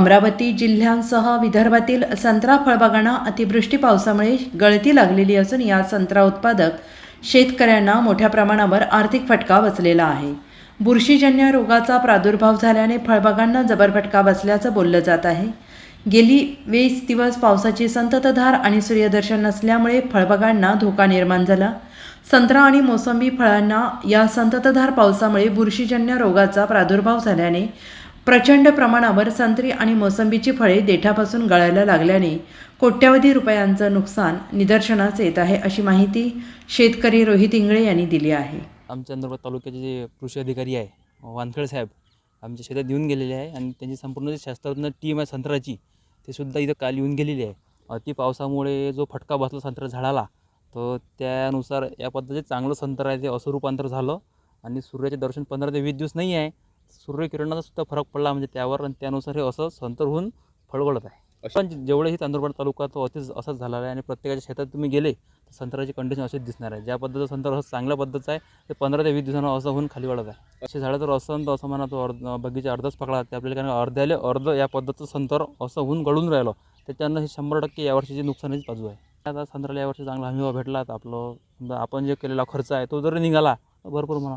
अमरावती जिल्ह्यांसह विदर्भातील संत्रा फळबागांना अतिवृष्टी पावसामुळे गळती लागलेली असून या संत्रा उत्पादक शेतकऱ्यांना मोठ्या प्रमाणावर आर्थिक फटका बसलेला आहे. बुरशीजन्य रोगाचा प्रादुर्भाव झाल्याने फळबागांना जबर फटका बसल्याचं बोललं जात आहे. गेली वीस दिवस पावसाची संततधार आणि सूर्यदर्शन नसल्यामुळे फळबागांना धोका निर्माण झाला. संत्रा आणि मोसंबी फळांना या संततधार पावसामुळे बुरशीजन्य रोगाचा प्रादुर्भाव झाल्याने प्रचंड प्रमाणावर संत्री आणि मोसंबीची फळे देठापासून गळायला लागल्याने कोट्यवधी रुपयांचं नुकसान निदर्शनास येत आहे अशी माहिती शेतकरी रोहित इंगळे यांनी दिली आहे. आमच्या नर्मदा तालुक्याचे जे कृषी अधिकारी आहे वानखेड साहेब आमच्या शेतात येऊन गेलेले आहे आणि त्यांची संपूर्ण जी शास्त्रज्ञ टीम आहे संत्र्याची ते सुद्धा इथं काल येऊन गेलेली आहे. अति पावसामुळे जो फटका बसला संत्रा झाडाला तर त्यानुसार या पद्धतीचे चांगलं संत्र आहे ते असं रूपांतर झालं आणि सूर्याचे दर्शन पंधरा ते वीस दिवस नाही आहे. सूर्यकिरणाचा सुद्धा फरक पडला म्हणजे त्यावर आणि त्यानुसार हे असं संतर होऊन फळगळत आहे. पण जेवढेही तांदूळपाड तालुका तो अतिच असाच झालेला आहे आणि प्रत्येकाच्या शेतात तुम्ही गेले तर संत्र्याची कंडिशन अशीच दिसणार आहे. ज्या पद्धतीचं संत्र असं चांगल्या पद्धतीचं आहे ते पंधरा ते वीस दिवसांना असं होऊन खाली वाढत आहे. असे झाडं तर असं तर असं म्हणा तो अर्ध बगीचा अर्धच पकडा ते आपल्याला कारण अर्ध्याले अर्ध या पद्धतीचं संतर असं होऊन गळून राहिलं. त्याच्यानं हे शंभर टक्के यावर्षीची नुकसानीच बाजू आहे. आता संत्र्याला यावर्षी चांगला हमीवा भेटला तर आपलं आपण जे केलेला खर्च आहे तो जरी निघाला तर भरपूर म्हणा.